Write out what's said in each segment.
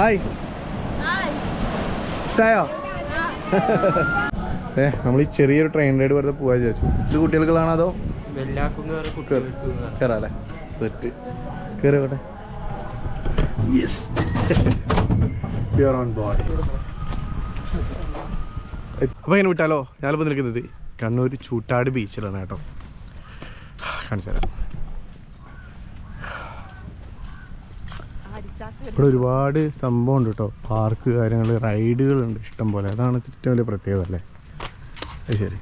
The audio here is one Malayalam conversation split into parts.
ഹായ്. ഇഷ്ടമായോ ഏ നമ്മൾ ഈ ചെറിയൊരു ട്രെയിൻ റൈഡ് വെറുതെ പോവാ വിചാരിച്ചു. ഇത് കുട്ടികൾക്കുള്ളതാണോ അതോ. കയറാല്ലേ സെറ്റ്. അപ്പോൾ ഇങ്ങനെ വിട്ടാലോ? ഞാനിപ്പോൾ നിൽക്കുന്നത് കണ്ണൂർ ചൂട്ടാട് ബീച്ചിലാണ് കേട്ടോ. കാണിച്ചു തരാം. ഇവിടെ ഒരുപാട് സംഭവം ഉണ്ട് കേട്ടോ. പാർക്ക് കാര്യങ്ങൾ റൈഡുകളുണ്ട് ഇഷ്ടം പോലെ. അതാണ് ഏറ്റവും വലിയ പ്രത്യേകത അല്ലേ? അത് ശരി.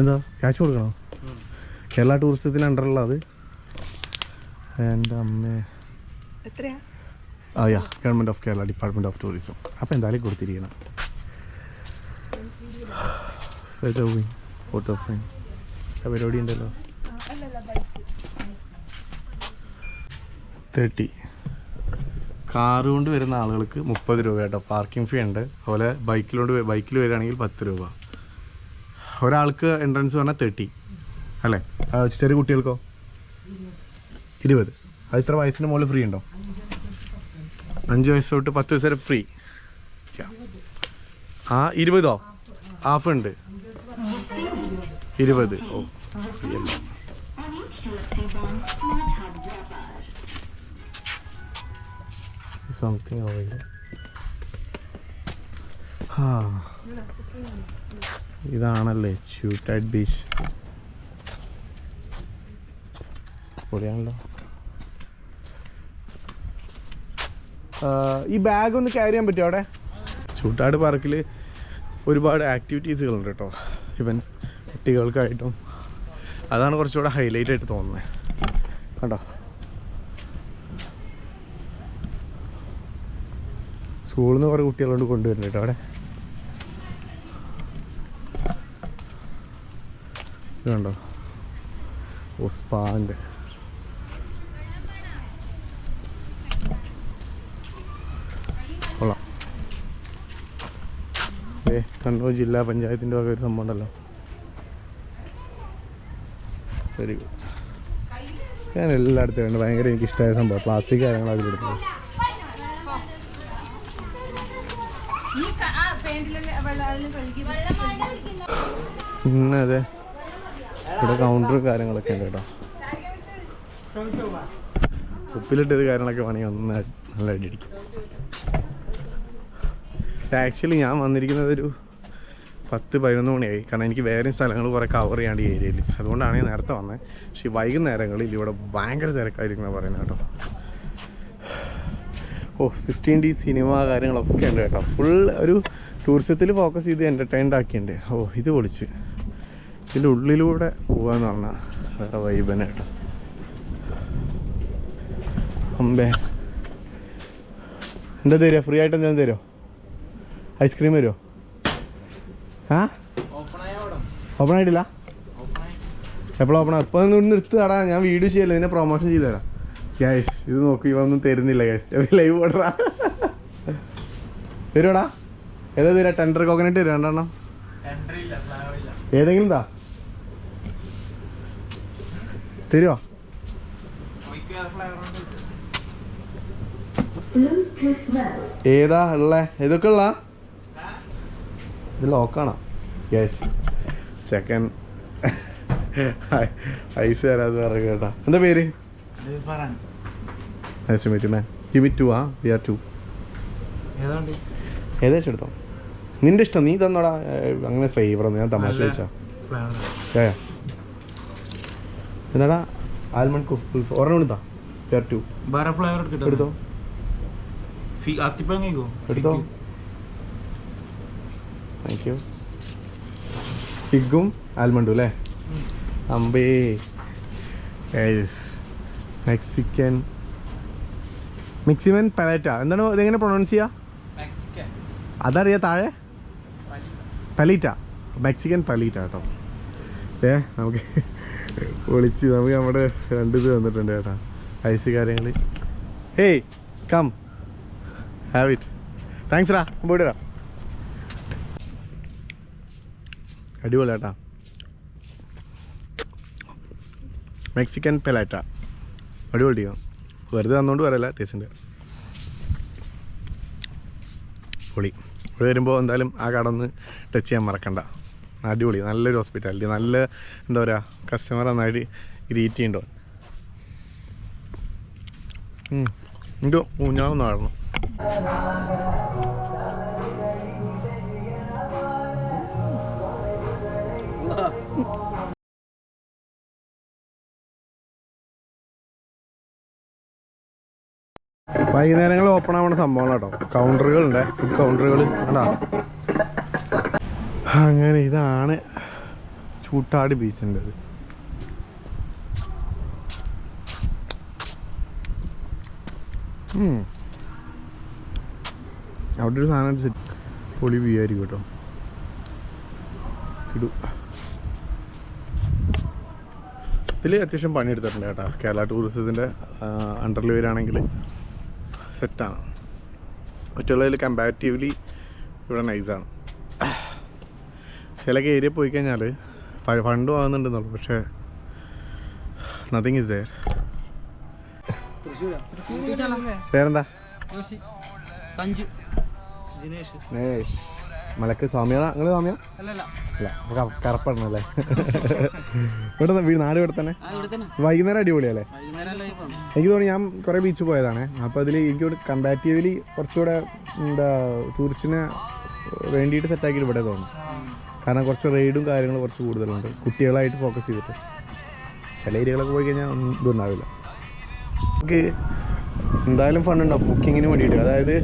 എന്താ? ക്യാഷ് കൊടുക്കണോ? കേരള ടൂറിസത്തിന് അണ്ടറുള്ള അത്? എന്റെ അമ്മേ. എത്രയാ? ആ യാ government of Kerala department of tourism അപ്പോൾ എന്തായാലും കൊടുത്തിരിക്കണം. ഫോട്ടോ ഫ്രെയിം പരിപാടി ഉണ്ടല്ലോ. തേർട്ടി കാറ് കൊണ്ട് വരുന്ന ആളുകൾക്ക് മുപ്പത് രൂപ കേട്ടോ. പാർക്കിംഗ് ഫീ ഉണ്ട്. അതുപോലെ ബൈക്കിലോണ്ട് ബൈക്കിൽ വരികയാണെങ്കിൽ പത്ത് രൂപ. ഒരാൾക്ക് എൻട്രൻസ് പറഞ്ഞാൽ തേർട്ടി അല്ലേ? ചെറിയ കുട്ടികൾക്കോ? ഇരുപത്. അത് ഇത്ര വയസ്സിന് മുകളിൽ ഫ്രീ ഉണ്ടോ? അഞ്ച് വയസ്സ് തൊട്ട് പത്ത് വയസ്സ് വരെ ഫ്രീ ആ ഇരുപതോ? ഹാഫ് ഉണ്ട്. ഇരുപത്. ഓ free അല്ല? Something over here. ഇതാണല്ലേ ഷൂട്ടൈഡ് ബീച്ച് പൊളിയാണല്ലോ. ഈ ബാഗ് ഒന്ന് ക്യാരി ചെയ്യാൻ പറ്റുമോ അവിടെ? ചൂട്ടാട് പാർക്കിൽ ഒരുപാട് ആക്ടിവിറ്റീസുകളുണ്ട് കേട്ടോ. ഇവൻ കുട്ടികൾക്കായിട്ടും. അതാണ് കുറച്ചുകൂടെ ഹൈലൈറ്റ് ആയിട്ട് തോന്നുന്നത്. കണ്ടോ? സ്കൂളിൽ നിന്ന് കുറേ കുട്ടികളോട് കൊണ്ടുവരുന്നുണ്ട് അവിടെ. ഇതുണ്ടോ കണ്ടോ? ഓ സ്പാന്റെ കൊള്ളാം. ഏ കണ്ണൂർ ജില്ലാ പഞ്ചായത്തിന്റെ വക ഒരു സംഭവം ഉണ്ടല്ലോ. വെരി ഗുഡ് ഞാൻ എല്ലായിടത്തും ഉണ്ട് ഭയങ്കര എനിക്കിഷ്ടമായ സംഭവം. പ്ലാസ്റ്റിക് കാര്യങ്ങൾ അതിലെടുത്തത്. പിന്നെ അതെ ഇവിടെ കൗണ്ടറും കാര്യങ്ങളൊക്കെ ഉണ്ട് കേട്ടോ. ഉപ്പിലിട്ടത് കാര്യങ്ങളൊക്കെ വേണമെങ്കിൽ ഒന്ന് നല്ല അടിയടിക്കും. ആക്ച്വലി ഞാൻ വന്നിരിക്കുന്നത് ഒരു പത്ത് പതിനൊന്ന് മണിയായി. കാരണം എനിക്ക് വേറെ സ്ഥലങ്ങൾ കുറേ കവർ ചെയ്യാണ്ട് ഏരിയയിൽ അതുകൊണ്ടാണ് ഞാൻ നേരത്തെ വന്നത് പക്ഷേ വൈകുന്നേരങ്ങളിൽ ഇവിടെ ഭയങ്കര തിരക്കായിരിക്കും പറയുന്നത് കേട്ടോ. ഓ സിക്സ്റ്റീൻ ഡി സിനിമ കാര്യങ്ങളൊക്കെ ഉണ്ട് കേട്ടോ. ഫുൾ ഒരു ടൂറിസത്തിൽ ഫോക്കസ് ചെയ്ത് എന്റർടൈൻഡ് ആക്കിയിട്ടുണ്ട്. ഓ ഇത് പൊളിച്ച്. ഇതിന്റെ ഉള്ളിലൂടെ പോകാന്ന് പറഞ്ഞാൽ വേറെ വൈബനെ കേട്ടോ. അമ്പേ. എന്താ തരുമോ ഫ്രീ ആയിട്ട് എന്തെങ്കിലും തരുമോ ഐസ്ക്രീം തരുമോ ആ? ഓപ്പൺ ആയിട്ടില്ല? എപ്പോഴും ഓപ്പൺ ഇപ്പം ഒന്ന് നിർത്തുകടാ ഞാൻ വീഡിയോ ചെയ്യല്ലേ. ഇതിനെ പ്രൊമോഷൻ ചെയ്തു തരാം. ഗ്യാസ് ഇത് നോക്കി ഇവന്നും തരുന്നില്ല ഗ്യാസ് ലൈവ് ഓടറാ തരുവാടാ? ഏതാ തരാ? ടെൻഡർ കോക്കനട്ട് തരും രണ്ടെണ്ണം. ഏതെങ്കിലും താ. തരുവോ? ഏതാ ഉള്ള? ഇതൊക്കെ ഉള്ള ഇത് ലോക്കാണോ യെസ് ചെക്കൻ ഐസ് തരാതെ പറയുക കേട്ടാ. എന്താ പേര്? Nice to meet man it to ആ വി ആർ ടു ഏകദേശം എടുത്തോ? നിന്റെ ഇഷ്ടം നീ തന്നോടാ. അങ്ങനെ ഫ്ലേവർ ഒന്നും ഞാൻ തമാശ ഫ്ലവർ എന്താടാ? ആൽമണ്ട് കുഫ് ഒരെണ്ണം എടുത്താ? ആർ ടു വേറെ ഫ്ലേവർ എടുത്തോ? എടുത്തോ? താങ്ക് യു ഫിഗും ആൽമണ്ടും അല്ലേ? അമ്പേ. മെക്സിക്കൻ മെക്സിമൻ പലേറ്റ. എന്താണ് ഇതെങ്ങനെ പ്രൊണൗൺസ് ചെയ്യുക അതറിയാ താഴെ? പലീറ്റ. മെക്സിക്കൻ പലീറ്റ കേട്ടോ. ഏ നമുക്ക് വിളിച്ച് നമുക്ക് നമ്മുടെ രണ്ട് ഇത് തന്നിട്ടുണ്ട് കേട്ടോ. ഐസ് കാര്യങ്ങൾ. Hey come have it thanks റാ പോയിട്ട് വരാം. അടിപൊളി കേട്ടാ. മെക്സിക്കൻ പെലാറ്റ. അടിപൊളി ടീം. വെറുതെ തന്നുകൊണ്ട് പറയല്ല ടേസ്റ്റിന്റെ. പൊളി. ഇവിടെ വരുമ്പോൾ എന്തായാലും ആ കട ഒന്ന് ടച്ച് ചെയ്യാൻ മറക്കണ്ട. അടിപൊളി നല്ലൊരു ഹോസ്പിറ്റാലിറ്റി നല്ല എന്താ പറയുക കസ്റ്റമർ നന്നായിട്ട് ഗ്രീറ്റ് ചെയ്യണ്ടോ? എന്തോ ഊഞ്ഞാളൊന്നും ആടണം വൈകുന്നേരങ്ങൾ ഓപ്പൺ ആവുന്ന സംഭവം കേട്ടോ കൗണ്ടറുകളുണ്ട് ഫുഡ് കൗണ്ടറുകൾ കണ്ടാ? അങ്ങനെ ഇതാണ് ചൂട്ടാട് ബീച്ചിന്റെ അവിടെ ഒരു സാധനം സെറ്റ് പൊളി വ്യൂ കേട്ടോ ഇടു ഇതിൽ അത്യാവശ്യം പണിയെടുത്തിട്ടുണ്ട് കേട്ടോ. കേരള ടൂറിസത്തിന്റെ അണ്ടറിൽ വരികയാണെങ്കിൽ സെറ്റാണ്. മറ്റുള്ളതിൽ കമ്പാരിറ്റീവ്ലി ഇവിടെ നൈസാണ് ചില ഏരിയ പോയി കഴിഞ്ഞാൽ ഫണ്ട് വാങ്ങുന്നുണ്ടെന്നുള്ളു പക്ഷേ നത്തിങ് ഇസ് ദയർ പേരെന്താ? സഞ്ജു. ജിനേഷ്. നേഷ് മലക്ക് സ്വാമിയാണോ നിങ്ങൾ സ്വാമിയാ? അല്ല കറപ്പണല്ലേ? ഇവിടെ നിന്ന് വീട് നാട് ഇവിടെ തന്നെ? വൈകുന്നേരം അടിപൊളിയല്ലേ? എനിക്ക് തോന്നി ഞാൻ കുറേ ബീച്ച് പോയതാണ്. അപ്പോൾ അതിൽ എനിക്ക് കമ്പാരിറ്റീവ്ലി കുറച്ചുകൂടെ എന്താ ടൂറിസ്റ്റിനെ വേണ്ടിയിട്ട് സെറ്റാക്കിയിട്ട് ഇവിടെ തോന്നുന്നു. കാരണം കുറച്ച് റെയ്ഡും കാര്യങ്ങളും കുറച്ച് കൂടുതലുണ്ട്. കുട്ടികളായിട്ട് ഫോക്കസ് ചെയ്തിട്ട്. ചില ഏരിയകളൊക്കെ പോയി കഴിഞ്ഞാൽ ഒന്നും ഇതുണ്ടാവില്ല. നമുക്ക് എന്തായാലും ഫണ്ട് ഉണ്ടാവും ബുക്കിങ്ങിന് വേണ്ടിയിട്ട്. അതായത്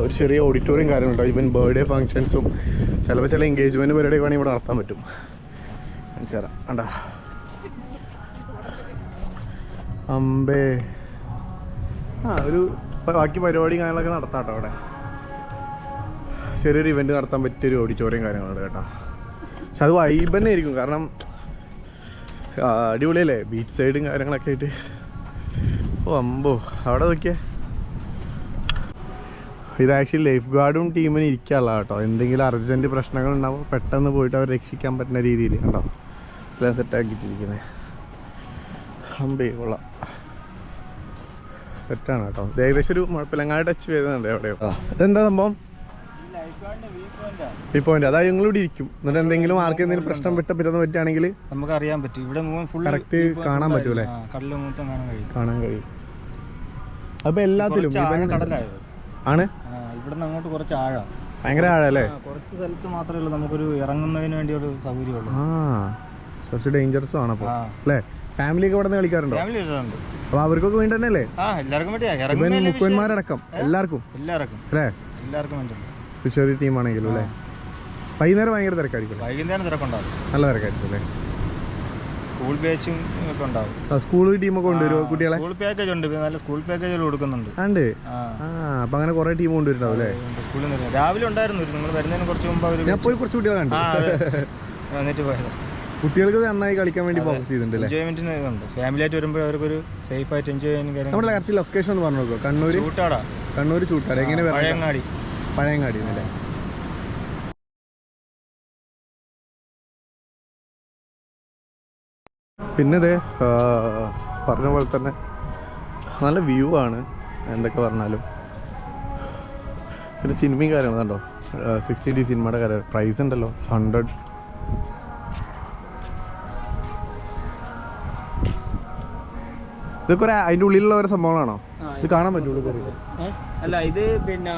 ഒരു ചെറിയ ഓഡിറ്റോറിയം കാര്യങ്ങളുണ്ടാവും ഈവൻ ബർത്ത്ഡേ ഫങ്ഷൻസും ചിലപ്പോൾ ചില എൻഗേജ്മെന്റ് പരിപാടി വേണമെങ്കിൽ ഇവിടെ നടത്താൻ പറ്റും. തരാം കണ്ടാ. അമ്പേ. ആ ഒരു ബാക്കി പരിപാടി കാര്യങ്ങളൊക്കെ നടത്താം കേട്ടോ അവിടെ. ചെറിയൊരു ഇവന്റ് നടത്താൻ പറ്റിയൊരു ഓഡിറ്റോറിയം കാര്യങ്ങളുണ്ട് കേട്ടോ. പക്ഷെ അത് വൈബ് തന്നെ ആയിരിക്കും. കാരണം അടിപൊളിയല്ലേ? ബീച്ച് സൈഡും കാര്യങ്ങളൊക്കെ ആയിട്ട്. ഓ അമ്പോ അവിടെ നോക്കിയേ. ഇത് ആക്ച്വലി ലൈഫ് ഗാർഡും ടീമിന് ഇരിക്കാനുള്ള കേട്ടോ. എന്തെങ്കിലും അർജന്റ് പ്രശ്നങ്ങൾ ഉണ്ടാവും പെട്ടെന്ന് പോയിട്ട് അവർ രക്ഷിക്കാൻ പറ്റുന്ന രീതിയിൽ കേട്ടോ എല്ലാം സെറ്റാക്കിയിട്ടിരിക്കുന്നത് അമ്പേ കൊള്ളാം. സെറ്റാണ് കേട്ടോ. ഇത് ഏകദേശം ഒരു മുഴപ്പിലങ്ങാട് ടച്ച് വരുന്നുണ്ട് എവിടെയോ. ഇതെന്താ സംഭവം? ഈ പോയിന്റ് അതായത് നിങ്ങൾ ഇവിടെ ഇരിക്കും. എന്നിട്ട് എന്തെങ്കിലും ആർക്ക് എന്തെങ്കിലും പ്രശ്നം വിട്ട പറ്റുന്ന പറ്റുകയാണെങ്കിൽ നമുക്ക് അറിയാൻ പറ്റും. ഇവിടെ കറക്റ്റ് കാണാൻ പറ്റൂലേ? കാണാൻ കഴിയും. അപ്പോൾ എല്ലാത്തിലും ആണ്? ഇവിടെ നിന്ന് അങ്ങോട്ട് കുറച്ച് ആഴം. ഭയങ്കര ആഴല്ലേ? കുറച്ച് സ്ഥലത്ത് മാത്രമേ ഉള്ളൂ. നമുക്കൊരു ഇറങ്ങുന്നതിന് വേണ്ടി ഒരു സൗകര്യമുള്ളൂ കുറച്ച് ഡേഞ്ചറസും ആണ് അപ്പോൾ ആ. ഫാമിലി ഒക്കെ ഇവിടെ കളിക്കാറുണ്ടോ? അപ്പോൾ അവർക്കൊക്കെ വേണ്ടി തന്നെ അല്ലേ ആ എല്ലാവർക്കും മുക്കുവന്മാരടക്കം എല്ലാവർക്കും. എല്ലാവർക്കും. അല്ലേ? എല്ലാവർക്കും വേണ്ടിയുണ്ട്. ഫിഷറി ടീമാണെങ്കിലും അല്ലേ? വൈകുന്നേരം ഭയങ്കര തിരക്കായിരിക്കും വൈകുന്നേരം തിരക്കുണ്ടാവും. നല്ല തിരക്കായിരിക്കും അല്ലേ? സ്കൂൾ ബാച്ചും ഒക്കെ ഉണ്ടാവും. സ്കൂൾ ടീമൊക്കെ കൊണ്ടുവരുമോ കുട്ടികളെ? സ്കൂൾ പാക്കേജ് ഉണ്ട്. നല്ല സ്കൂൾ പാക്കേജുകൾ കൊടുക്കുന്നുണ്ട്. ഉണ്ട് അപ്പൊ അങ്ങനെ കുറെ ടീം കൊണ്ടുവരുന്നുണ്ടാവും അല്ലേ? സ്കൂളിൽ നിന്ന് രാവിലെ ഉണ്ടായിരുന്നു. നിങ്ങൾ വരുന്നതിന് കുറച്ച് മുമ്പ് അവർ ഞാൻ പോയി കുറച്ച് കുട്ടികളെ വന്നിട്ട് പോയത്. കുട്ടികൾക്ക് നന്നായി കളിക്കാൻ വേണ്ടി ഫോക്കസ് ചെയ്തിട്ടുണ്ട് എൻജോയ്മെന്റിന് ഇതുണ്ട് ഫാമിലി ആയിട്ട് വരുമ്പോൾ അവർക്കൊരു സേഫ് ആയിട്ട് എൻജോയ് ചെയ്യാൻ കാര്യം നമ്മുടെ കറക്റ്റ് ലൊക്കേഷൻ ഒന്ന് പറഞ്ഞു നോക്കുക കണ്ണൂർ ചൂട്ടാടാ. കണ്ണൂർ ചൂട്ടാട. എങ്ങനെ പഴയങ്ങാടി പഴയങ്ങാടി. അല്ലേ പിന്നെ ഇതേ പറഞ്ഞ പോലെ തന്നെ നല്ല വ്യൂ ആണ് എന്തൊക്കെ പറഞ്ഞാലും. പിന്നെ സിനിമയും കാര്യങ്ങളും കണ്ടോ? സിക്സ്റ്റി ഡി സിനിമയുടെ കാര്യം. പ്രൈസ് ഉണ്ടല്ലോ ഹൺഡ്രഡ് ഇതൊക്കെ അതിന്റെ ഉള്ളിലുള്ള ഓരോ സംഭവങ്ങളാണോ? ഇത് കാണാൻ പറ്റുള്ളൂ അല്ല ഇത് പിന്നെ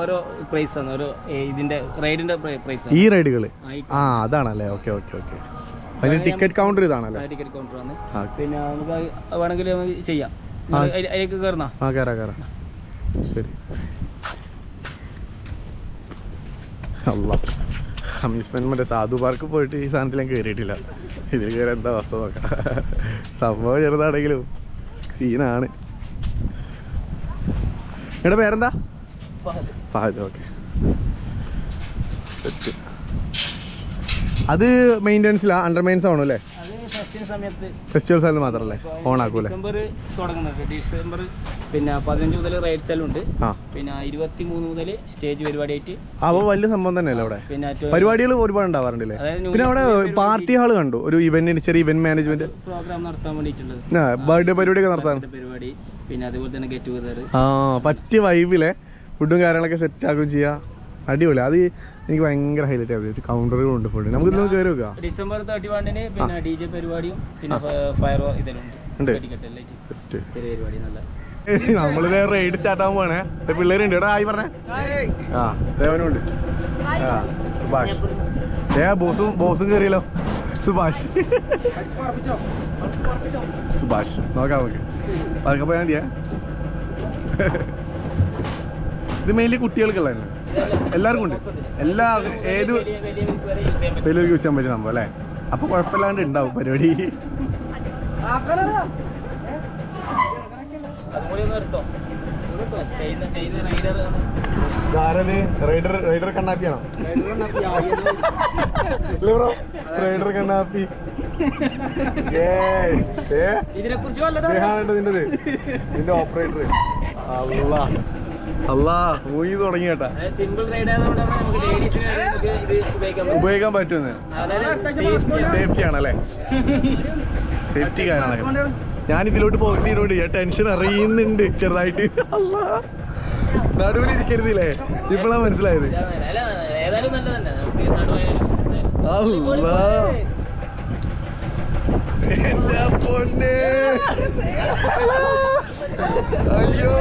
ഓരോ പ്രൈസ് ആണ്. ഓരോ ഇതിന്റെ റൈഡിന്റെ പ്രൈസ് ഈ റൈഡുകൾ ആ അതാണല്ലേ. Okay okay okay. അതിന് ടിക്കറ്റ് കൗണ്ടർ ഇതാണല്ലേ. ടിക്കറ്റ് കൗണ്ടർ ആണ് പിന്നെ നമുക്ക് വേണമെങ്കിൽ നമുക്ക് ചെയ്യാം. നിങ്ങൾ അതിൽ- അതിലേക്ക് കയറുന്ന ആ കയറാം കയറാം ശരി. അല്ല അമ്യൂസ്മെന്റ് മറ്റേ സാധു പാർക്ക് പോയിട്ട് ഈ സാധനത്തിൽ ഞാൻ കയറിയിട്ടില്ല ഇതിൽ കയറി എന്താ അവസ്ഥ നോക്കാം. സംഭവം ചെറുതാണെങ്കിലും സീനാണ് എടാ പേരെന്താ? ഫഹദ്. ഓക്കെ അത് മെയിന്റെനൻസിലാ അണ്ടർ മെയിൻസ് ആണോ അല്ലേ ഫെസ്റ്റിവൽ ആയാലും മാത്രമല്ലേ ഓൺ ഡിസംബർ തുടങ്ങുന്നുണ്ട് ഡിസംബർ പിന്നെ പതിനഞ്ച് മുതൽ റൈഡ് സെൽ ഉണ്ട്. പിന്നെ ഇരുപത്തി മൂന്ന് മുതൽ സ്റ്റേജ് പരിപാടിയായിട്ട് അപ്പോൾ വലിയ സംഭവം തന്നെയല്ലേ അവിടെ? പരിപാടികൾ ഒരുപാട് ഉണ്ടാവാറുണ്ടല്ലേ? പിന്നെ അവിടെ പാർട്ടി ഹാൾ കണ്ടു. ഒരു ഇവന്റിന് ചെറിയ ഇവന്റ് മാനേജ്മെന്റ് പ്രോഗ്രാം നടത്താൻ വേണ്ടിയിട്ടുള്ളത്. ബർത്ത്ഡേ പരിപാടിയൊക്കെ നടത്താൻ പരിപാടി. പിന്നെ അതുപോലെ തന്നെ ഗെറ്റ് ടുഗദർ ആ പറ്റിയ വൈബിലെ ഫുഡും കാര്യങ്ങളൊക്കെ സെറ്റ് ആക്കുകയും ചെയ്യാം. അടിപൊളി. അത് എനിക്ക് ഭയങ്കര ഹൈലൈറ്റ് ആയി ഒരു കൗണ്ടറുകളുണ്ട് ഫുഡ് നമുക്ക് ഇതിലൊന്ന് കയറി വെക്കാം ഡിസംബർ തേർട്ടി വണ്ണിന് പിന്നെ ഡി ജെ പരിപാടിയും പിന്നെ ഫയർ. ചെറിയ പരിപാടി നല്ല. നമ്മളിത് റൈഡ് സ്റ്റാർട്ട് ആകാൻ പോണേ പിള്ളേരുണ്ട്. ഇവിടെ ആയി പറഞ്ഞേ. ആ ദേവനുണ്ട്. ആ സുഭാഷ്. ഏ ബോസും ബോസും കയറിയല്ലോ സുഭാഷ്. സുഭാഷ്. നോക്കാം നമുക്ക്. അതൊക്കെ പോയാൽ മതിയേ. ഇത് മെയിൻലി കുട്ടികൾക്കുള്ളതല്ലേ? എല്ലാവർക്കും ഉണ്ട്. എല്ലാ ഏത് വലിയ യൂസ് ചെയ്യാൻ പറ്റും വലിയൊരു യൂസ് ചെയ്യാൻ പറ്റിയ സംഭവം അല്ലേ? അപ്പൊ കുഴപ്പമില്ലാണ്ട് ഉണ്ടാവും പരിപാടി. റൈഡർ ആരത് റൈഡർ റൈഡർ കണ്ണാപ്പിയാണോ? റൈഡർ കണ്ണാപ്പി? ഇതിനെ കുറിച്ച്. നിന്റെ ഓപ്പറേറ്റർ. അല്ലാ അല്ലാ തുടങ്ങി കേട്ടാ. ഉപയോഗിക്കാൻ പറ്റും. ഉപയോഗിക്കാൻ പറ്റുമെന്ന്. സേഫ്റ്റി ആണല്ലേ സേഫ്റ്റി കാര്യങ്ങളൊക്കെ ഞാൻ ഇതിലോട്ട് ഫോക്കസ് ചെയ്യുന്നോണ്ട് ഞാൻ ടെൻഷൻ അറിയുന്നുണ്ട് ചെറുതായിട്ട്. അല്ലാ. നടുവിൽ ഇരിക്കരുതില്ലേ? ഇപ്പോഴാ മനസ്സിലായത്. അല്ലാ എന്റെ പൊന്നെ. അയ്യോ.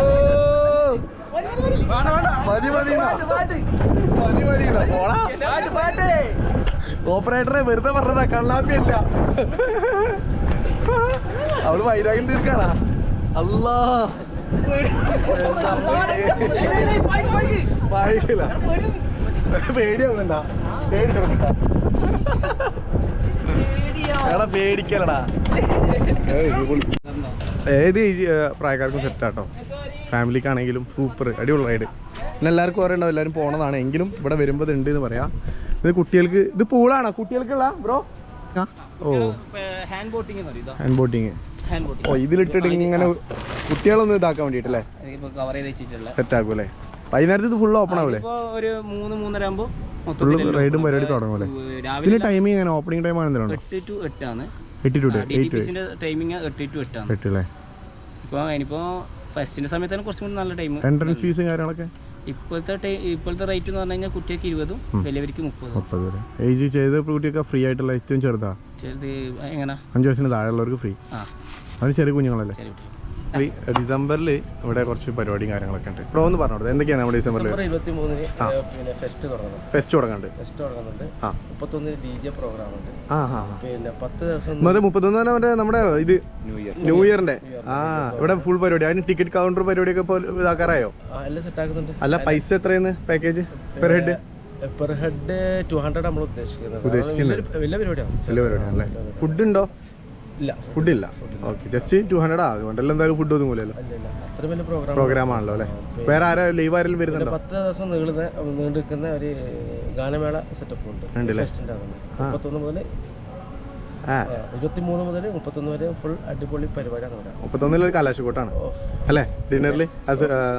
മതി മതി. മതി മതി. പോടാ. ഓപ്പറേറ്ററെ വെറുതെ പറഞ്ഞതാ കണ്ണാപ്പിയല്ല അവൾ വൈരാഗ്യം തീർക്കാണാ അല്ലാ. വായിക്കില്ല. പേടിയാവുന്നുണ്ട പേടിച്ചോടക്കട്ട എടാ പേടിക്കലടാ ഏത് പ്രായക്കാർക്കും സെറ്റാട്ടോ ഫാമിലിക്കാണെങ്കിലും സൂപ്പർ അടിപൊളി റൈഡ് പിന്നെ എല്ലാവർക്കും അറിയണ്ടാവും എല്ലാവരും പോണതാണ്. എങ്കിലും ഇവിടെ വരുമ്പോൾ ഇത് ഉണ്ട് എന്ന് പറയാം. ഇത് കുട്ടികൾക്ക് ഇത് പൂളാണോ? കുട്ടികൾക്കുള്ള ബ്രോ ഓ. ഹാൻഡ് ബോട്ടിംഗ് എന്ന് പറയും. ഹാൻഡ് ബോട്ടിങ് ഹാൻഡ് ബോട്ടിംഗ് ഓ ഇതിലിട്ടിട്ട് ഇങ്ങനെ കുട്ടികളൊന്നും ഇതാക്കാൻ വേണ്ടിട്ടല്ലേ സെറ്റ് ആക്കും അല്ലേ വൈകുന്നേരത്ത് ഇത് ഫുൾ ഓപ്പൺ ആവൂലേ? ഇപ്പൊ ഒരു മൂന്ന് മൂന്നര ആകുമ്പോൾ ഫുള്ള് റൈഡും പരിപാടി തുടങ്ങൂലെ ഇതിന് ടൈമിംഗ് എങ്ങനെ? ഓപ്പണിംഗ് ടൈം ആണ് എന്തെങ്കിലും എട്ട് ടു എട്ടാണ്. ടു ടി എട്ട് ടു എട്ടാണ്. എട്ട് അല്ലേ? ഇനിയിപ്പോ ഫസ്റ്റിന്റെ സമയത്താണ് കുറച്ചും കൂടി നല്ല ടൈം എൻട്രൻസ് ഫീസും കാര്യങ്ങളൊക്കെ? ഇപ്പോഴത്തെ ഇപ്പോഴത്തെ റേറ്റ് എന്ന് പറഞ്ഞു കഴിഞ്ഞാൽ കുട്ടികൾക്ക് ഇരുപതും വലിയവർക്ക് മുപ്പതും. മുപ്പത് വരെ. ഏജ് ചെയ്ത കുട്ടിയൊക്കെ ഫ്രീ ആയിട്ടുള്ള ഏറ്റവും ചെറുതാ? ചെറുത് എങ്ങനെ? അഞ്ച് വയസ്സിന് താഴെയുള്ളവർക്ക് ഫ്രീ ആ. അത് ചെറിയ കുഞ്ഞുങ്ങളല്ലേ? ചെറിയ കുട്ടി ഈ ഡിസംബറിൽ ഇവിടെ കുറച്ച് പരിപാടിയും കാര്യങ്ങളൊക്കെ ഉണ്ട്. പ്രോ എന്ന് പറഞ്ഞോളൂ. എന്തൊക്കെയാണ് നമ്മുടെ ഡിസംബറിൽ ഇരുപത്തി മൂന്നിന് പിന്നെ ഫെസ്റ്റ് തുടങ്ങുന്നത് ഫെസ്റ്റ് തുടങ്ങുന്നുണ്ട് ഫെസ്റ്റ് തുടങ്ങുന്നുണ്ട്. മുപ്പത്തൊന്നിന് ഡി ജെ പ്രോഗ്രാം ഉണ്ട്. പിന്നെ പത്ത് ദിവസം അത് മുപ്പത്തൊന്ന് തന്നെ മറ്റേ നമ്മുടെ ഇത് ന്യൂ ഇയർ ന്യൂ ഇയറിന്റെ ആ ഇവിടെ ഫുൾ പരിപാടി. അതിന് ടിക്കറ്റ് കൗണ്ടർ പരിപാടിയൊക്കെ ഒക്കെ ഇതാക്കാറായോ? ആ, സെറ്റ് ആക്കുന്നുണ്ട്. അല്ല പൈസ എത്രയെന്ന് package per head per head two hundred നമ്മൾ ഉദ്ദേശിക്കുന്നത്. വലിയ പരിപാടിയാണ്. ഫുഡ് ഉണ്ടോ? ഇല്ല. ഫുഡ് ഇല്ല ഓക്കെ. ജസ്റ്റ് ടു ഹൺഡ്രഡ് ആ അതുകൊണ്ടല്ല എന്തായാലും ഫുഡ് ഒന്നും പോലെ ഇല്ല. അത്ര വലിയ പ്രോഗ്രാം പ്രോഗ്രാം ആണല്ലോ അല്ലേ? വേറെ ആരാ ലീവ് ആരെങ്കിലും വരുന്നുണ്ടോ? പത്ത് ദിവസം നീളുന്ന നീണ്ടു നിൽക്കുന്ന ഒരു ഗാനമേള സെറ്റപ്പ് ഉണ്ട്. ഉണ്ടല്ലേ? മുപ്പത്തൊന്ന് മുതൽ ആ. ഇരുപത്തി മൂന്ന് മുതൽ മുപ്പത്തൊന്ന് വരെ ഫുൾ അടിപൊളി പരിപാടിയാണ് ഇവിടെ മുപ്പത്തൊന്നിലൊരു കലാശക്കൂട്ടാണ്. അല്ലേ? ഡിന്നറിൽ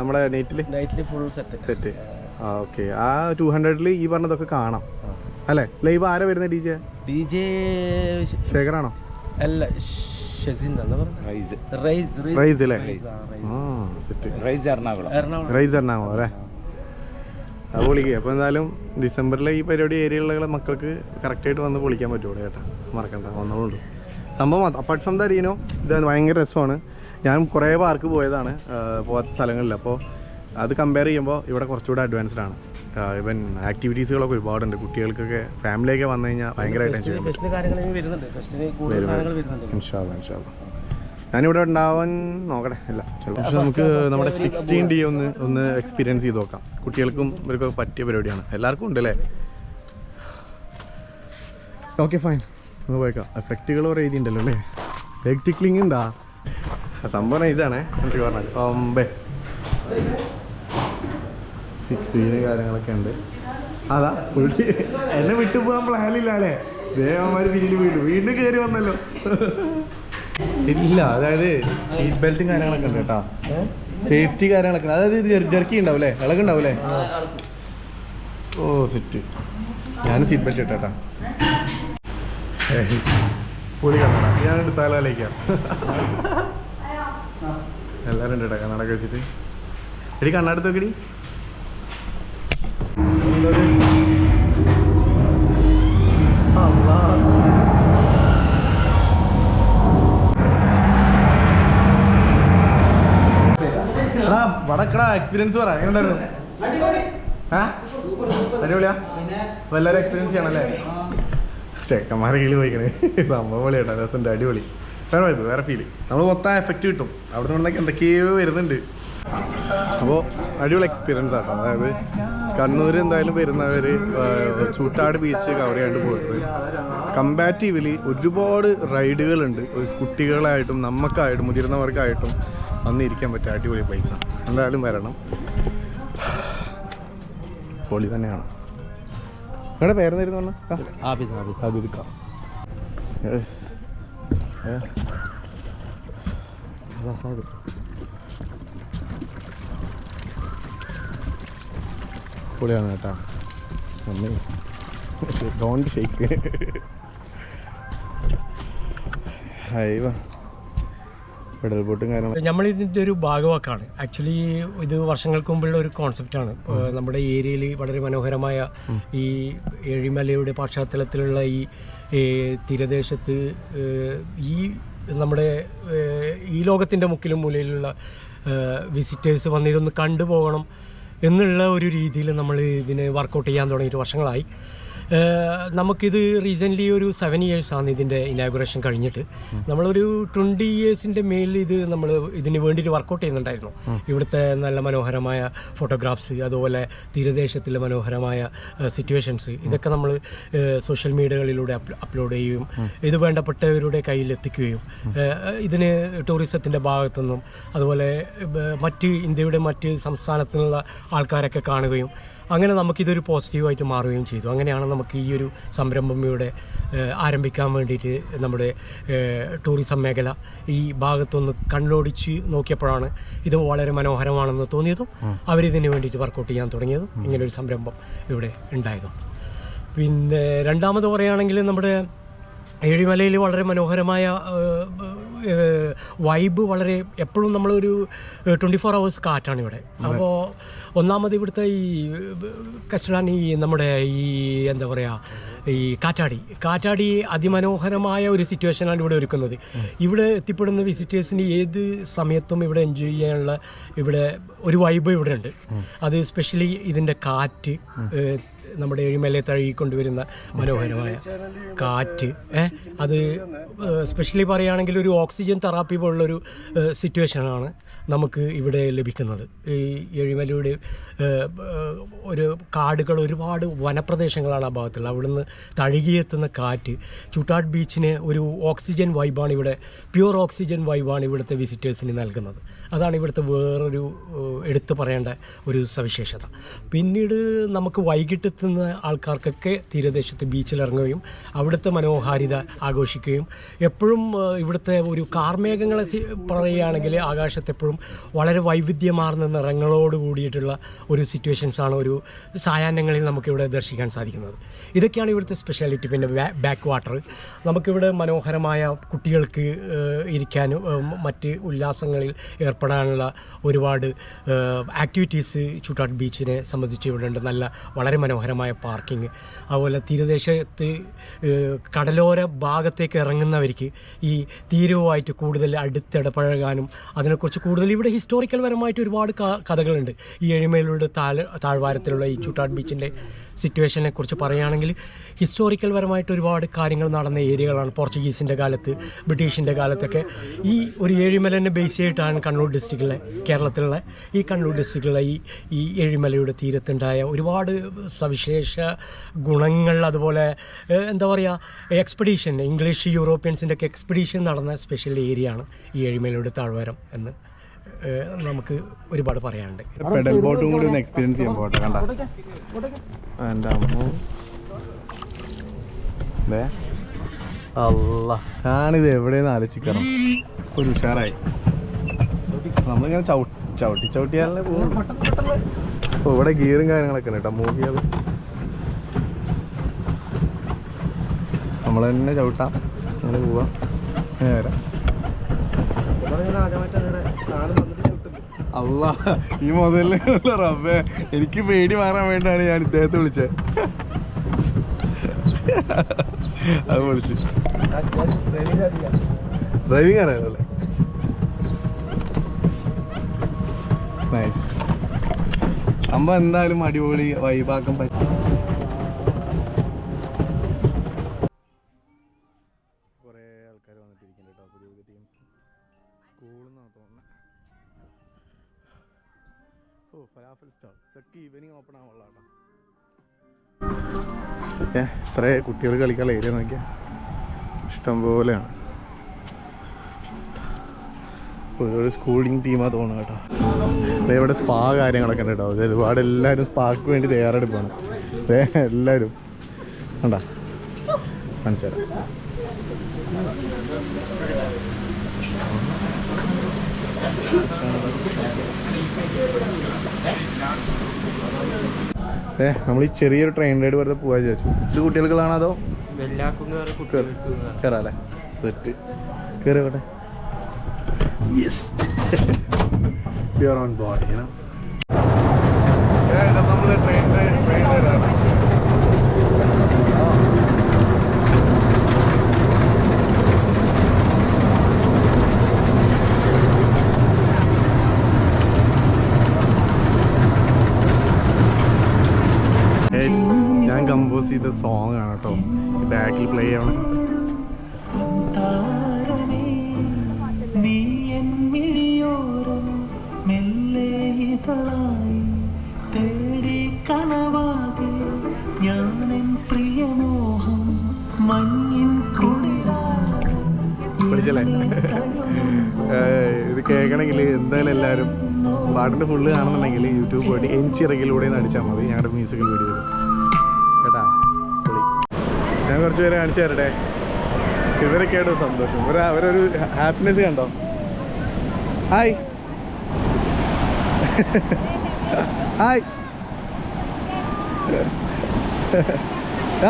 നമ്മുടെ നൈറ്റിൽ നൈറ്റിൽ ഫുൾ സെറ്റ് സെറ്റ് ഓക്കെ. ആ ടു ഹൺഡ്രഡിൽ ഈ പറഞ്ഞതൊക്കെ കാണാം. അല്ലേ? ലൈവ് ആരാ വരുന്നത് ഡി ജെ? ഡി ജെ ശേഖറാണോ അല്ല ഷെസിൻ റൈസ്. Rise rise. അല്ലേ? റൈസ് ആ set. Rise Ernakulam. Ernakulam. Rise Ernakulam അല്ലേ? അത് പൊളിക്കുക അപ്പോൾ എന്തായാലും ഡിസംബറിലെ ഈ പരിപാടി ഏരിയയിലുള്ള മക്കൾക്ക് കറക്റ്റായിട്ട് വന്ന് പൊളിക്കാൻ പറ്റുമോ ചേട്ടാ മറക്കണ്ട വന്നതുകൊണ്ട് സംഭവം അപ്പാർട്ട് ഫ്രം ദ റീനോ ഇത് ഭയങ്കര രസമാണ്. ഞാൻ കുറേ പാർക്ക് പോയതാണ് പോകാത്ത സ്ഥലങ്ങളിൽ. അപ്പോൾ അത് കമ്പയർ ചെയ്യുമ്പോൾ ഇവിടെ കുറച്ചുകൂടെ അഡ്വാൻസ്ഡ് ആണ്. ഇവൻ ആക്ടിവിറ്റീസുകളൊക്കെ ഒരുപാടുണ്ട്. കുട്ടികൾക്കൊക്കെ ഫാമിലിയൊക്കെ വന്നു കഴിഞ്ഞാൽ ഭയങ്കരമായിട്ട് എൻജോയ് ഇൻഷാല്ല ഇൻഷാല്ല ഞാനിവിടെ ഉണ്ടാവാൻ നോക്കട്ടെ. അല്ല ചിലപ്പോൾ പക്ഷെ നമുക്ക് നമ്മുടെ സിക്സ്റ്റീൻ ഡി ഒന്ന് ഒന്ന് എക്സ്പീരിയൻസ് ചെയ്ത് നോക്കാം. കുട്ടികൾക്കും ഇവർക്കൊക്കെ പറ്റിയ പരിപാടിയാണ്. എല്ലാവർക്കും ഉണ്ട് അല്ലേ? ഓക്കെ ഫൈൻ ഒന്ന് പോയേക്കാം. എഫക്റ്റുകൾ കുറേ ഇതിണ്ടല്ലോ അല്ലേ? ലെഗ് ടിക്ലിംഗ് ഉണ്ടാ സംഭവം നൈസാണേ എനിക്ക് പറഞ്ഞാൽ ഒമ്പേ സിക്സ്റ്റീന് കാര്യങ്ങളൊക്കെ ഉണ്ട്. അതാ പുള്ളി എന്നെ വിട്ടു പോകാൻ പ്ലാനില്ല അല്ലേ ദേവന്മാർ പിന്നിൽ വീണ്ടും വീണ്ടും കയറി വന്നല്ലോ. ഇല്ല അതായത് സീറ്റ് ബെൽറ്റും കാര്യങ്ങളൊക്കെ ഉണ്ട് കേട്ടോ. സേഫ്റ്റി കാര്യങ്ങളൊക്കെ അതായത് ഇത് ജെർക്കി ഉണ്ടാവും അല്ലേ ഇളകുണ്ടാവും അല്ലേ ഓ സിറ്റ് ഞാൻ സീറ്റ് ബെൽറ്റ് ഇട്ടാ പൊളി കണ്ണട ഞാൻ എടുത്താലേക്കാം എല്ലാവരും ഉണ്ട് കേട്ടോ കണ്ണടക്ക് വെച്ചിട്ട്? എടി കണ്ണടുത്ത് നോക്കടി. അല്ലാ. വടക്കടാ എക്സ്പീരിയൻസ് പറ എങ്ങനെയുണ്ടായിരുന്നു? ആ അടിപൊളിയാ? എല്ലാവരും എക്സ്പീരിയൻസ് ചെയ്യണല്ലേ? ചെക്കന്മാരെ കീഴിൽ പോയിക്കണേ. സംഭവം പൊളിയാണ് രസമുണ്ട് അടിപൊളി. വേറെ വൈബ് വേറെ ഫീൽ നമ്മൾ മൊത്തം എഫക്റ്റ് കിട്ടും. അവിടെ നിന്നൊക്കെ എന്തൊക്കെയോ വരുന്നുണ്ട്. അപ്പോൾ അടിപൊളി എക്സ്പീരിയൻസ് ആട്ടോ. അതായത് കണ്ണൂർ എന്തായാലും വരുന്നവർ ചൂട്ടാട് ബീച്ച് കവർ ചെയ്യാണ്ട് പോയിട്ട് കമ്പാറ്റീവ്ലി ഒരുപാട് റൈഡുകളുണ്ട് കുട്ടികളായിട്ടും നമുക്കായിട്ടും മുതിർന്നവർക്കായിട്ടും വന്നിരിക്കാൻ പറ്റും അടിപൊളി പൈസ എന്തായാലും വരണം. പൊളി തന്നെയാണ്. നിങ്ങളുടെ പേരെന്നായിരുന്നു ആബിദ് ആബിദ് അബിദ്ക്ക പൊളിയാണ് കേട്ടോ. നന്ദി. ഡോണ്ട് ഷേക്ക് ഹൈവ പെഡൽ ബോട്ടും കാര്യങ്ങളും. നമ്മൾ ഇതിന്റെ ഒരു ഭാഗവാക്കാണ്. ആക്ച്വലി ഇത് വർഷങ്ങൾക്ക് മുമ്പുള്ള ഒരു കോൺസെപ്റ്റാണ് നമ്മുടെ ഏരിയയിൽ വളരെ മനോഹരമായ ഈ ഏഴിമലയുടെ പശ്ചാത്തലത്തിലുള്ള ഈ തീരദേശത്ത് ഈ നമ്മുടെ ഈ ലോകത്തിന്റെ മുക്കിലും മൂലയിലുള്ള വിസിറ്റേഴ്സ് വന്ന് ഇതൊന്ന് കണ്ടുപോകണം. എന്നുള്ള ഒരു രീതിയിൽ നമ്മൾ ഇതിനെ വർക്കൗട്ട് ചെയ്യാൻ തുടങ്ങിയിട്ട് വർഷങ്ങളായി. നമുക്കിത് റീസെന്റ്ലി ഒരു സെവൻ ഇയേഴ്സാണ് ഇതിന്റെ ഇനാഗുറേഷൻ കഴിഞ്ഞിട്ട്. നമ്മളൊരു ട്വന്റി ഇയേഴ്സിന്റെ മേലിൽ ഇത് നമ്മൾ ഇതിന് വേണ്ടിയിട്ട് വർക്കൗട്ട് ചെയ്യുന്നുണ്ടായിരുന്നു. ഇവിടുത്തെ നല്ല മനോഹരമായ ഫോട്ടോഗ്രാഫ്സ് അതുപോലെ തീരദേശത്തിലെ മനോഹരമായ സിറ്റുവേഷൻസ് ഇതൊക്കെ നമ്മൾ സോഷ്യൽ മീഡിയകളിലൂടെ അപ്ലോഡ് ചെയ്യുകയും ഇത് വേണ്ടപ്പെട്ടവരുടെ കയ്യിൽ എത്തിക്കുകയും ഇതിന് ടൂറിസത്തിന്റെ ഭാഗത്തുനിന്നും അതുപോലെ മറ്റ് ഇന്ത്യയുടെ മറ്റ് സംസ്ഥാനത്തുള്ള ആൾക്കാരൊക്കെ കാണുകയും അങ്ങനെ നമുക്കിതൊരു പോസിറ്റീവായിട്ട് മാറുകയും ചെയ്തു. അങ്ങനെയാണ് നമുക്ക് ഈ ഒരു സംരംഭം ഇവിടെ ആരംഭിക്കാൻ വേണ്ടിയിട്ട് നമ്മുടെ ടൂറിസം മേഖല ഈ ഭാഗത്തൊന്ന് കണ്ണോടിച്ച് നോക്കിയപ്പോഴാണ് ഇത് വളരെ മനോഹരമാണെന്ന് തോന്നിയതും അവരിതിന് വേണ്ടിയിട്ട് വർക്കൗട്ട് ചെയ്യാൻ തുടങ്ങിയതും ഇങ്ങനെ ഒരു സംരംഭം ഇവിടെ ഉണ്ടായതും. പിന്നെ രണ്ടാമത് പറയുകയാണെങ്കിൽ നമ്മുടെ ഏഴിമലയിൽ വളരെ മനോഹരമായ വൈബ് വളരെ എപ്പോഴും നമ്മളൊരു ട്വന്റി ഫോർ അവേഴ്സ് കാറ്റാണ് ഇവിടെ. അപ്പോൾ ഒന്നാമത് ഇവിടുത്തെ ഈ കസ്റ്റഡാൻ ഈ നമ്മുടെ ഈ എന്താ പറയുക ഈ കാറ്റാടി. കാറ്റാടി അതിമനോഹരമായ ഒരു സിറ്റുവേഷനാണ് ഇവിടെ ഒരുക്കുന്നത്. ഇവിടെ എത്തിപ്പെടുന്ന വിസിറ്റേഴ്സിന് ഏത് സമയത്തും ഇവിടെ എൻജോയ് ചെയ്യാനുള്ള ഇവിടെ ഒരു വൈബ് ഇവിടെ ഉണ്ട് അത് സ്പെഷ്യലി ഇതിന്റെ കാറ്റ് നമ്മുടെ നമ്മുടെ ഏഴിമലയെ തഴുകിക്കൊണ്ടുവരുന്ന മനോഹരമായ കാറ്റ് അത് സ്പെഷ്യലി പറയുകയാണെങ്കിൽ ഒരു ഓക്സിജൻ തെറാപ്പി പോലുള്ളൊരു സിറ്റുവേഷനാണ്. നമുക്ക് ഇവിടെ ലഭിക്കുന്നത്. ഈ ഏഹ്, ഒരു കാടുകൾ ഒരുപാട് വനപ്രദേശങ്ങളാണ് ആ ഭാഗത്തുള്ളത്. അവിടുന്ന് തഴുകിയെത്തുന്ന കാറ്റ് ചുട്ടാട്ട് ബീച്ചിന് ഒരു ഓക്സിജൻ വൈബാണ് ഇവിടെ പ്യുവർ ഓക്സിജൻ വൈബാണ് ഇവിടുത്തെ വിസിറ്റേഴ്സിന് നൽകുന്നത്. അതാണ് ഇവിടുത്തെ വേറൊരു എടുത്തു പറയേണ്ട ഒരു സവിശേഷത. പിന്നീട് നമുക്ക് വൈകിട്ടെത്തുന്ന ആൾക്കാർക്കൊക്കെ തീരദേശത്ത് ബീച്ചിലിറങ്ങുകയും അവിടുത്തെ മനോഹാരിത ആഘോഷിക്കുകയും എപ്പോഴും ഇവിടുത്തെ ഒരു കാർമേഘങ്ങളെ പറയുകയാണെങ്കിൽ ആകാശത്ത് എപ്പോഴും വളരെ വൈവിധ്യമാർന്ന നിറങ്ങളോട് കൂടിയിട്ടുള്ള ഒരു സിറ്റുവേഷൻസാണ് ഒരു സായാഹ്നങ്ങളിൽ നമുക്കിവിടെ ദർശിക്കാൻ സാധിക്കുന്നത്. ഇതൊക്കെയാണ് ഇവിടുത്തെ സ്പെഷ്യാലിറ്റി. പിന്നെ ബാക്ക് വാട്ടർ. നമുക്കിവിടെ മനോഹരമായ കുട്ടികൾക്ക് ഇരിക്കാനും മറ്റ് ഉല്ലാസങ്ങളിൽ ഏർപ്പെടാനുള്ള ഒരുപാട് ആക്ടിവിറ്റീസ് ചൂട്ടാട്ട് ബീച്ചിനെ സംബന്ധിച്ച് ഇവിടെ ഉണ്ട് നല്ല വളരെ മനോഹരമായ പാർക്കിംഗ്. അതുപോലെ തീരദേശത്ത് കടലോര ഭാഗത്തേക്ക് ഇറങ്ങുന്നവർക്ക് ഈ തീരവുമായിട്ട് കൂടുതൽ അടുത്തിടപഴകാനും അതിനെക്കുറിച്ച് കൂടുതൽ ഇവിടെ ഹിസ്റ്റോറിക്കൽ പരമായിട്ട് ഒരുപാട് കഥകളുണ്ട്. ഈ എഴിമയിലൂടെ താഴ് താഴ്വാരത്തിലുള്ള ഈ ചൂട്ടാട്ട് ബീച്ചിന്റെ സിറ്റുവേഷനെ കുറിച്ച് പറയുകയാണെങ്കിൽ ഹിസ്റ്റോറിക്കൽ പരമായിട്ട് ഒരുപാട് കാര്യങ്ങൾ നടന്ന ഏരിയകളാണ്. പോർച്ചുഗീസിന്റെ കാലത്ത് ബ്രിട്ടീഷിന്റെ കാലത്തൊക്കെ ഈ ഒരു ഏഴിമലനെ ബേസ് ചെയ്തിട്ടാണ് കണ്ണൂർ ഡിസ്ട്രിക്റ്റിലെ കേരളത്തിലുള്ള ഈ കണ്ണൂർ ഡിസ്ട്രിക്റ്റിലെ ഈ ഈ ഏഴിമലയുടെ തീരത്തുണ്ടായ ഒരുപാട് സവിശേഷ ഗുണങ്ങൾ അതുപോലെ എന്താ പറയുക എക്സ്പെഡീഷൻ ഇംഗ്ലീഷ് യൂറോപ്യൻസിന്റെ ഒക്കെ എക്സ്പെഡീഷൻ നടന്ന സ്പെഷ്യൽ ഏരിയ ആണ് ഈ ഏഴിമലയുടെ താഴ്വാരം എന്ന് നമുക്ക് ഒരുപാട് പറയാനുണ്ട്. പെഡൽ ബോട്ടും കൂടി ഒന്ന് എക്സ്പീരിയൻസ് ചെയ്യാൻ പോട്ടെ കണ്ട. എന്റെ അമ്മ. അല്ല ഞാനിത് എവിടെയെന്ന് ആലോചിക്കണം. ഒരു ഉഷാറായി. നമ്മളിങ്ങനെ ചവിട്ടി ചവിട്ടി ചവിട്ടിയാലേ പോകും ഓ ഇവിടെ ഗീറും കാര്യങ്ങളൊക്കെ ഉണ്ട് കേട്ടോ മൂവ് ചെയ്യാതെ നമ്മൾ തന്നെ ചവിട്ടാം. അങ്ങനെ പോവാം. അങ്ങനെ വരാം അല്ല ഈ മുതലിനുള്ള റബ്ബേ. എനിക്ക് പേടി മാറാൻ വേണ്ടിയാണ് ഞാൻ ഇദ്ദേഹത്തെ വിളിച്ചത്. അത് വിളിച്ച്. ഡ്രൈവിംഗ് അറിയാലല്ലേ നൈസ് അമ്പ എന്തായാലും അടിപൊളി വൈബാക്കാൻ പറ്റും കുറേ ആൾക്കാർ വന്നിട്ടിരിക്കുന്നുണ്ട് കേട്ടോ. പുതിയ പുതിയ ടീംസ് സ്കൂളിൽ നിന്നാണ് തോന്നുന്നത് ഓ ഫലാഫൽ സ്റ്റാൾ ഇതൊക്കെ ഈവനിങ് ഓപ്പൺ ആവുള്ള കേട്ടോ ഏ ഇത്ര കുട്ടികൾ കളിക്കാനുള്ള ഏരിയ നോക്കിയാൽ ഇഷ്ടം ഒരു സ്കൂളിങ് ടീമാണ് തോന്നുന്നു കേട്ടോ. അതേ ഇവിടെ സ്പാ കാര്യങ്ങളൊക്കെ ഉണ്ട് കേട്ടോ. അതായത് ഒരുപാട് എല്ലാവരും സ്പാക്ക് വേണ്ടി തയ്യാറെടുപ്പാണ്. എല്ലാവരും. കണ്ടാ? മനസ്സിലായി ഏ നമ്മൾ ഈ ചെറിയൊരു ട്രെയിൻ റൈഡ് വെറുതെ പോകാൻ വിചാരിച്ചു. ഇത് കുട്ടികൾക്കുള്ളതാണോ അതോ കയറാല്ലേ സെറ്റ് കയറിയോട്ടെ യെസ് പ്യുവർ ഓൺ ബോഡി നമ്മൾ ട്രെയിൻ ട്രെയിൻ റൈഡാണ് Guys, ഞാൻ കമ്പോസ് ചെയ്ത സോങ് ആണ് കേട്ടോ. ബാക്കിൽ പ്ലേ ചെയ്യണം. പാട്ടിന്റെ ഫുള്ള് കാണുന്നുണ്ടെങ്കിൽ യൂട്യൂബ് എഞ്ചിറകിലൂടെ നിന്ന് അടിച്ചാൽ മതി. ഞങ്ങളുടെ മ്യൂസിക്കൽ വീഡിയോ കേട്ടാ? ഞാൻ കുറച്ച് പേരെ കാണിച്ചു തരട്ടെ? ഇവരൊക്കെയാണ് സന്തോഷം. ഇവർ അവരൊരു ഹാപ്പിനെസ് കണ്ടോ? ഹായ് ഹായ്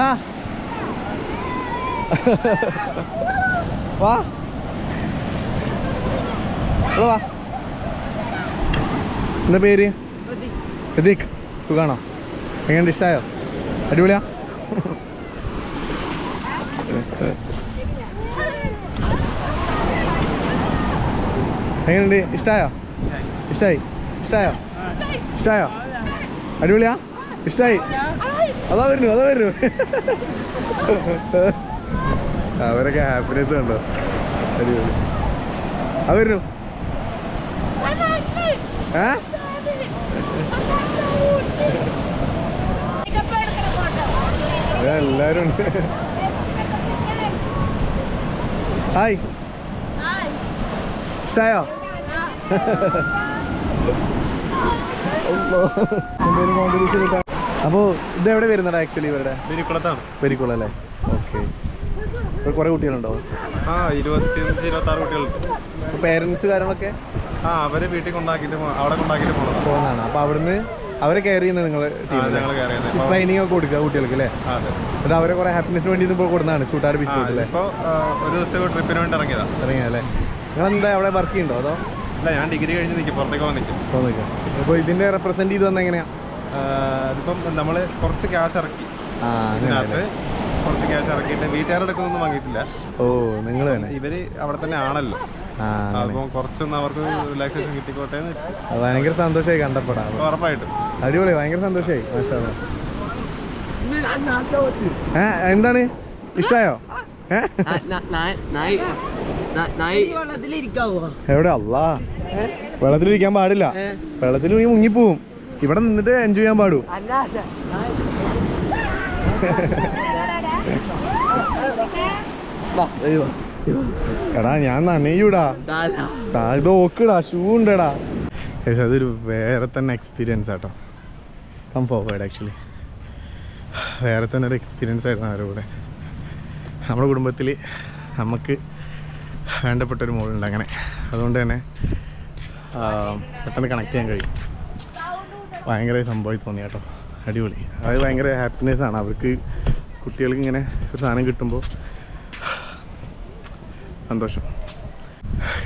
ആ വാ. വാ. എന്താ പേര്? പ്രതീക് സുഖാണോ? എങ്ങനെയുണ്ട്? ഇഷ്ടമായോ അടിപൊളിയാ? എങ്ങനെയുണ്ട്? ഇഷ്ടമായോ ഇഷ്ടമായി ഇഷ്ടമായോ ഇഷ്ടമായോ അടിപൊളിയാ? ഇഷ്ടമായി അതാ വരുന്നു അതാ വരുന്നു. അവരൊക്കെ ഹാപ്പിനെസ് കണ്ടോ? അടിപൊളി. അത് വരുന്നു. ഏ? എല്ലാരും ഉണ്ട്. ഹായ്. ഇഷ്ടായോ? അപ്പോ ഇത് എവിടെ വരുന്നത് ആക്ച്വലി ഇവരുടെ? പെരിക്കുളത്താണ്. പെരിക്കുളം അല്ലേ? ഓക്കെ ഇവിടെ കുറേ കുട്ടികളുണ്ടോ? ആ ഇരുപത്തിയഞ്ച് ഇരുപത്തി ആറ് കുട്ടികളുണ്ട് പേരൻസ് കാര്യങ്ങളൊക്കെ? ആ അവരെ വീട്ടിൽ കൊണ്ടാക്കിയിട്ട് അവിടെ കൊണ്ടാക്കിയിട്ട് പോകണം പോകുന്നതാണ് അപ്പൊ അവിടുന്ന് അവരെ കെയർ ചെയ്യുന്നത് നിങ്ങൾ ട്രെയിനിങ് ഒക്കെ കൊടുക്കുക കുട്ടികൾക്ക് അല്ലേ അത്. അവരെ കുറെ ഹാപ്പിനെസിന് വേണ്ടി ഇപ്പോൾ കൊടുക്കുന്നതാണ് ചൂട്ടാട് ബീച്ച് റോഡ് അല്ലേ ഒരു ദിവസത്തെ ട്രിപ്പിന് വേണ്ടി ഇറങ്ങിയതാ. ഇറങ്ങിയല്ലേ നിങ്ങൾ എന്താ അവിടെ വർക്ക് ചെയ്യണ്ടോ അതോ? അല്ല ഞാൻ ഡിഗ്രി കഴിഞ്ഞ് നിൽക്കും. പുറത്തേക്ക് തോന്നിക്കാം അപ്പോൾ ഇതിന്റെ റെപ്രസെന്റ് ചെയ്ത് വന്നെങ്ങനെയാ ഇതിപ്പം നമ്മൾ കുറച്ച് ക്യാഷ് ഇറക്കി. ഇതിനകത്ത് കുറച്ച് ക്യാഷ് ഇറക്കിയിട്ട് വീട്ടുകാരുടെ അടുക്കുന്നൊന്നും വാങ്ങിയിട്ടില്ല. ഓ നിങ്ങൾ തന്നെ. ഇവർ അവിടെ തന്നെ ആണല്ലോ. അപ്പം കുറച്ചൊന്ന് അവർക്ക് റിലാക്സേഷൻ കിട്ടിക്കോട്ടെ എന്ന് വെച്ച്. അത് ഭയങ്കര സന്തോഷമായി കണ്ടപ്പെടാം അപ്പൊ ഉറപ്പായിട്ടും. അടിപൊളി ഭയങ്കര സന്തോഷമായി. മാഷാ. എന്താണ്? ഇഷ്ടായോ? എവിടെ? അല്ലാ വെള്ളത്തിലിരിക്കാൻ പാടില്ല. വെള്ളത്തിൽ നീ മുങ്ങിപ്പോവും. ഇവിടെ നിന്നിട്ട് എൻജോയ് ചെയ്യാൻ പാടൂ. എടാ ഞാൻ നനയൂടാ. ഇത് ഓക്കിടാ ഷൂ ഉണ്ടടാ. അതൊരു വേറെ തന്നെ എക്സ്പീരിയൻസ് ആട്ടോ. കം ഫോർവേഡ് ആക്ച്വലി വേറെ തന്നെ ഒരു എക്സ്പീരിയൻസ് ആയിരുന്നു അവരുടെ കൂടെ. നമ്മുടെ കുടുംബത്തിൽ നമുക്ക് വേണ്ടപ്പെട്ട ഒരു മോളുണ്ട് അങ്ങനെ. അതുകൊണ്ട് തന്നെ പെട്ടെന്ന് കണക്ട് ചെയ്യാൻ കഴിയും. ഭയങ്കര സംഭവമായി തോന്നി കേട്ടോ. അടിപൊളി. അത് ഭയങ്കര ഹാപ്പിനെസ് ആണ്. അവർക്ക് കുട്ടികൾക്ക് ഇങ്ങനെ ഒരു സാധനം കിട്ടുമ്പോൾ സന്തോഷം.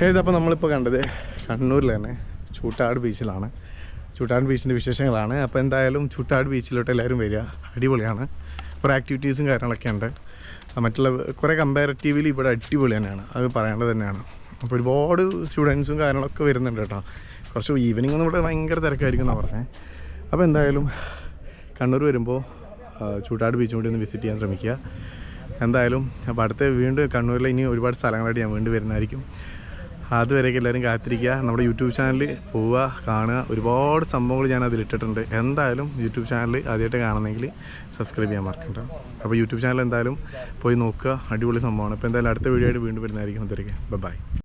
ഏതപ്പം നമ്മളിപ്പോൾ കണ്ടത് കണ്ണൂരിൽ തന്നെ ചൂട്ടാട് ബീച്ചിലാണ്. ചൂട്ടാട് ബീച്ചിന്റെ വിശേഷങ്ങളാണ്. അപ്പോൾ എന്തായാലും ചൂട്ടാട് ബീച്ചിലോട്ട് എല്ലാവരും വരിക. അടിപൊളിയാണ്. കുറേ ആക്ടിവിറ്റീസും കാര്യങ്ങളൊക്കെ ഉണ്ട്. മറ്റുള്ള കുറേ കമ്പാരിറ്റീവ്ലി ഇവിടെ അടിപൊളി തന്നെയാണ്. അത് പറയേണ്ടത് തന്നെയാണ്. അപ്പോൾ ഒരുപാട് സ്റ്റുഡൻസും കാര്യങ്ങളൊക്കെ വരുന്നുണ്ട് കേട്ടോ. കുറച്ച് ഈവനിങ് ഒന്നും ഇവിടെ ഭയങ്കര തിരക്കായിരിക്കും എന്നാണ് പറഞ്ഞത് അപ്പോൾ എന്തായാലും കണ്ണൂർ വരുമ്പോൾ ചൂട്ടാട് ബീച്ചും കൂടി ഒന്ന് വിസിറ്റ് ചെയ്യാൻ ശ്രമിക്കുക. എന്തായാലും അപ്പോൾ അടുത്ത വീണ്ടും കണ്ണൂരിൽ ഇനി ഒരുപാട് സ്ഥലങ്ങളായിട്ട് ഞാൻ വീണ്ടും വരുന്നതായിരിക്കും. അതുവരെയൊക്കെ എല്ലാവരും കാത്തിരിക്കുക. നമ്മുടെ യൂട്യൂബ് ചാനലിൽ പോവുക കാണുക. ഒരുപാട് സംഭവങ്ങൾ ഞാൻ അതിലിട്ടിട്ടുണ്ട്. എന്തായാലും യൂട്യൂബ് ചാനൽ ആദ്യമായിട്ട് കാണണമെങ്കിൽ സബ്സ്ക്രൈബ് ചെയ്യാൻ മറക്കണ്ട. അപ്പോൾ യൂട്യൂബ് ചാനൽ എന്തായാലും പോയി നോക്കുക. അടിപൊളി സംഭവമാണ്. അപ്പോൾ എന്തായാലും അടുത്ത വീഡിയോ ആയിട്ട് വീണ്ടും വരുന്നതായിരിക്കും. അതുവരെയൊക്കെ ബൈ.